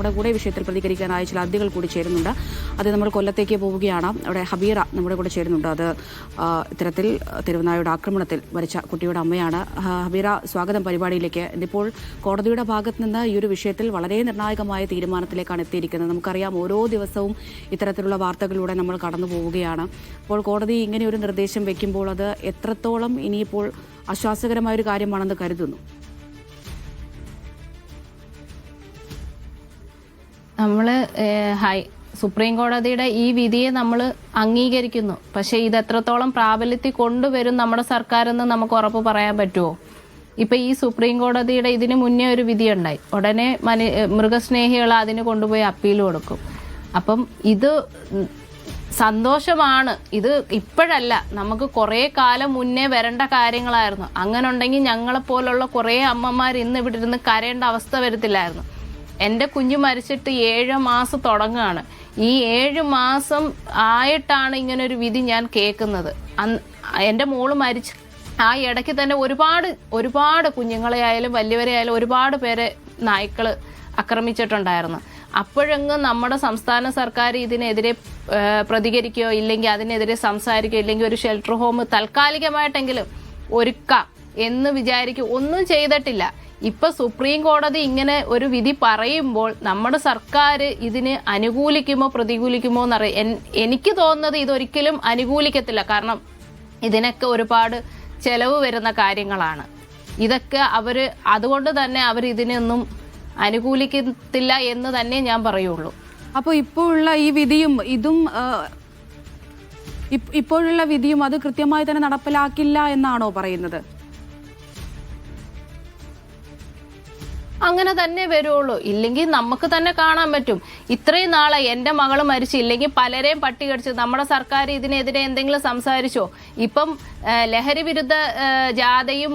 നമ്മുടെ കൂടെ വിഷയത്തിൽ പ്രതികരിക്കാനായ ചില അതിഥികൾ കൂടി ചേരുന്നുണ്ട്. അത് നമ്മൾ കൊല്ലത്തേക്ക് പോവുകയാണ്. അവിടെ ഹബീറ നമ്മുടെ കൂടെ ചേരുന്നുണ്ട്. അത് ഇത്തരത്തിൽ തിരുവനായുടെ ആക്രമണത്തിൽ മരിച്ച കുട്ടിയുടെ അമ്മയാണ്. ഹബീറ സ്വാഗതം പരിപാടിയിലേക്ക്. ഇതിപ്പോൾ കോടതിയുടെ ഭാഗത്ത് നിന്ന് ഈ ഒരു വിഷയത്തിൽ വളരെ നിർണായകമായ തീരുമാനത്തിലേക്കാണ് എത്തിയിരിക്കുന്നത്. നമുക്കറിയാം ഓരോ ദിവസവും ഇത്തരത്തിലുള്ള വാർത്തകളിലൂടെ നമ്മൾ കടന്നു പോവുകയാണ്. അപ്പോൾ കോടതി ഇങ്ങനെ ഒരു നിർദ്ദേശം വയ്ക്കുമ്പോൾ അത് എത്രത്തോളം ഇനിയിപ്പോൾ ആശ്വാസകരമായ ഒരു കാര്യമാണെന്ന് കരുതുന്നു? നമ്മൾ ഹൈ സുപ്രീം കോടതിയുടെ ഈ വിധിയെ നമ്മൾ അംഗീകരിക്കുന്നു. പക്ഷെ ഇത് എത്രത്തോളം പ്രാബല്യത്തിൽ കൊണ്ടുവരും നമ്മുടെ സർക്കാർ എന്ന് നമുക്ക് ഉറപ്പ് പറയാൻ പറ്റുമോ ഇപ്പൊ ഈ സുപ്രീം കോടതിയുടെ ഇതിന് മുന്നേ ഒരു വിധി ഉണ്ടായി ഉടനെ മനു മൃഗസ്നേഹികൾ അതിന് കൊണ്ടുപോയി അപ്പീൽ കൊടുക്കും. അപ്പം ഇത് സന്തോഷമാണ്. ഇത് ഇപ്പോഴല്ല. നമുക്ക് കുറേ കാലം മുന്നേ വരേണ്ട കാര്യങ്ങളായിരുന്നു. അങ്ങനെ ഉണ്ടെങ്കിൽ ഞങ്ങളെപ്പോലുള്ള കുറേ അമ്മമാർ ഇന്ന് ഇവിടെ ഇരുന്ന് കരയേണ്ട അവസ്ഥ വരത്തില്ലായിരുന്നു. എന്റെ കുഞ്ഞു മരിച്ചിട്ട് ഏഴ് മാസം തുടങ്ങുകയാണ് ഈ ഏഴ് മാസം ആയിട്ടാണ് ഇങ്ങനെ ഒരു വിധി ഞാൻ കേൾക്കുന്നത്. എന്റെ മോൾ മരിച്ച ആ ഇടയ്ക്ക് തന്നെ ഒരുപാട് ഒരുപാട് കുഞ്ഞുങ്ങളെ ആയാലും വലിയവരെ ആയാലും ഒരുപാട് പേരെ നായ്ക്കൾ ആക്രമിച്ചിട്ടുണ്ടായിരുന്നു. അപ്പോഴെങ്ങും നമ്മുടെ സംസ്ഥാന സർക്കാർ ഇതിനെതിരെ പ്രതികരിക്കുകയോ ഇല്ലെങ്കിൽ അതിനെതിരെ സംസാരിക്കുകയോ ഇല്ലെങ്കിൽ ഒരു ഷെൽട്ടർ ഹോം താൽക്കാലികമായിട്ടെങ്കിലും ഒരുക്കാം എന്ന് വിചാരിക്കും ഒന്നും ചെയ്തിട്ടില്ല. ഇപ്പൊ സുപ്രീം കോടതി ഇങ്ങനെ ഒരു വിധി പറയുമ്പോൾ നമ്മുടെ സർക്കാർ ഇതിന് അനുകൂലിക്കുമോ പ്രതികൂലിക്കുമോ എന്നറിയാം എനിക്ക് തോന്നുന്നത് ഇതൊരിക്കലും അനുകൂലിക്കത്തില്ല. കാരണം ഇതിനൊക്കെ ഒരുപാട് ചെലവ് വരുന്ന കാര്യങ്ങളാണ്. ഇതൊക്കെ അവർ അതുകൊണ്ട് തന്നെ അവർ ഇതിനൊന്നും അനുകൂലിക്കത്തില്ല എന്ന് തന്നെ ഞാൻ പറയുള്ളൂ. അപ്പോൾ ഇപ്പോഴുള്ള ഈ വിധിയും ഇതും ഇപ്പ് ഇപ്പോഴുള്ള വിധിയും അത് കൃത്യമായി തന്നെ നടപ്പിലാക്കില്ല എന്നാണോ പറയുന്നത്? അങ്ങനെ തന്നെ വരുള്ളൂ. ഇല്ലെങ്കിൽ നമുക്ക് തന്നെ കാണാൻ പറ്റും. ഇത്രയും നാളെ എന്റെ മകൾ മരിച്ചു. ഇല്ലെങ്കിൽ പലരെയും പട്ടി കടിച്ചു നമ്മുടെ സർക്കാർ ഇതിനെതിരെ എന്തെങ്കിലും സംസാരിച്ചോ? ഇപ്പം ലഹരി വിരുദ്ധ ജാഥയും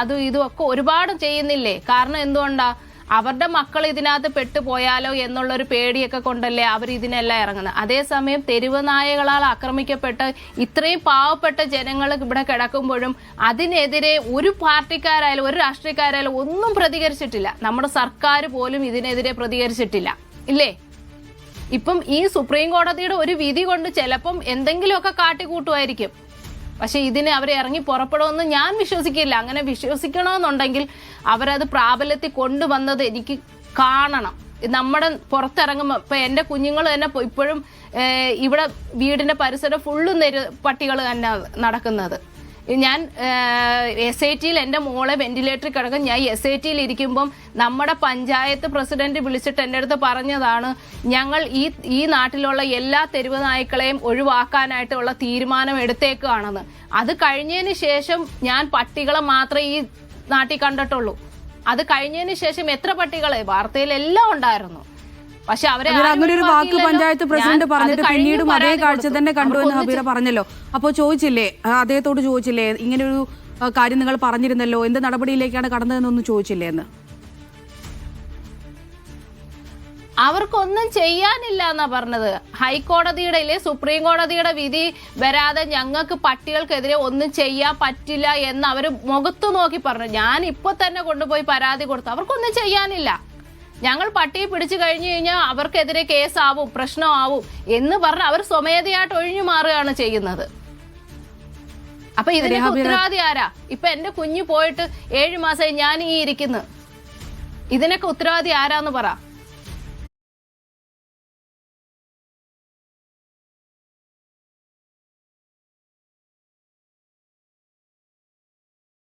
അതും ഇതും ഒക്കെ ഒരുപാട് ചെയ്യുന്നില്ലേ? കാരണം എന്തുകൊണ്ടാ? അവരുടെ മക്കൾ ഇതിനകത്ത് പെട്ടുപോയാലോ എന്നുള്ളൊരു പേടിയൊക്കെ കൊണ്ടല്ലേ അവർ ഇതിനെല്ലാം ഇറങ്ങുന്നത്. അതേസമയം തെരുവ് നായകളാൽ ആക്രമിക്കപ്പെട്ട് ഇത്രയും പാവപ്പെട്ട ജനങ്ങൾ ഇവിടെ കിടക്കുമ്പോഴും അതിനെതിരെ ഒരു പാർട്ടിക്കാരായാലും ഒരു രാഷ്ട്രീയക്കാരായാലും ഒന്നും പ്രതികരിച്ചിട്ടില്ല. നമ്മുടെ സർക്കാർ പോലും ഇതിനെതിരെ പ്രതികരിച്ചിട്ടില്ല. ഇല്ലേ? ഇപ്പം ഈ സുപ്രീം കോടതിയുടെ ഒരു വിധി കൊണ്ട് ചിലപ്പം എന്തെങ്കിലുമൊക്കെ കാട്ടിക്കൂട്ടുമായിരിക്കും. പക്ഷെ ഇതിന് അവർ ഇറങ്ങി പുറപ്പെടുമെന്ന് ഞാൻ വിശ്വസിക്കില്ല. അങ്ങനെ വിശ്വസിക്കണമെന്നുണ്ടെങ്കിൽ അവരത് പ്രാബല്യത്തിൽ കൊണ്ടുവന്നത് എനിക്ക് കാണണം. നമ്മുടെ പുറത്തിറങ്ങുമ്പോൾ ഇപ്പൊ എന്റെ കുഞ്ഞുങ്ങൾ തന്നെ ഇപ്പോഴും ഇവിടെ വീടിന്റെ പരിസരം ഫുള്ളും നെരു പട്ടികൾ തന്നെ നടക്കുന്നത്. ഞാൻ എസ് ഐ ടിയിൽ എന്റെ മോളെ വെന്റിലേറ്ററിൽ കിടക്കും. ഞാൻ എസ് ഐ ടിയിൽ ഇരിക്കുമ്പം നമ്മുടെ പഞ്ചായത്ത് പ്രസിഡന്റ് വിളിച്ചിട്ട് എന്റെ അടുത്ത് പറഞ്ഞതാണ് ഞങ്ങൾ ഈ ഈ നാട്ടിലുള്ള എല്ലാ തെരുവ് നായ്ക്കളെയും ഒഴിവാക്കാനായിട്ടുള്ള തീരുമാനം എടുത്തേക്കുകയാണെന്ന് അത് കഴിഞ്ഞതിന് ശേഷം ഞാൻ പട്ടികളെ മാത്രമേ ഈ നാട്ടിൽ കണ്ടിട്ടുള്ളൂ. അത് കഴിഞ്ഞതിന് ശേഷം എത്ര പട്ടികളെ? വാർത്തയിലെല്ലാം ഉണ്ടായിരുന്നു. പക്ഷെ അവരെ അങ്ങനെ ഒരു വാക്ക് പഞ്ചായത്ത് പ്രസിഡന്റ് പറഞ്ഞിട്ട് പിന്നീടും അതേ കാഴ്ച തന്നെ കണ്ടു എന്ന് ഹബീറ പറഞ്ഞല്ലോ. അപ്പോൾ ചോദിച്ചില്ലേ അദ്ദേഹത്തോട് ചോദിച്ചില്ലേ ഇങ്ങനെ ഒരു കാര്യം നിങ്ങൾ പറഞ്ഞിരുന്നല്ലോ എന്ത് നടപടിയിലേക്കാണ് കടന്നതെന്നൊന്നും ചോദിച്ചില്ലേ എന്ന്? അവർക്കൊന്നും ചെയ്യാനില്ല എന്നാ പറഞ്ഞത്. ഹൈക്കോടതിയുടെ ഇല്ലേ സുപ്രീം കോടതിയുടെ വിധി വരാതെ ഞങ്ങൾക്ക് പട്ടികൾക്കെതിരെ ഒന്നും ചെയ്യാൻ പറ്റില്ല എന്ന് അവർ മുഖത്തു നോക്കി പറഞ്ഞു. ഞാൻ ഇപ്പൊ തന്നെ കൊണ്ടുപോയി പരാതി കൊടുത്തു. അവർക്കൊന്നും ചെയ്യാനില്ല. ഞങ്ങൾ പട്ടിയെ പിടിച്ചു കഴിഞ്ഞു കഴിഞ്ഞാൽ അവർക്കെതിരെ കേസാവും പ്രശ്നമാവും എന്ന് പറഞ്ഞ് അവർ സ്വമേധയായിട്ട് ഒഴിഞ്ഞു മാറുകയാണ് ചെയ്യുന്നത്. അപ്പൊ ഇതിന് ഉത്തരവാദി ആരാ? ഇപ്പൊ എന്റെ കുഞ്ഞു പോയിട്ട് ഏഴു മാസമായി ഞാൻ ഈ ഇരിക്കുന്നു. ഇതിനൊക്കെ ഉത്തരവാദി ആരാന്ന് പറ.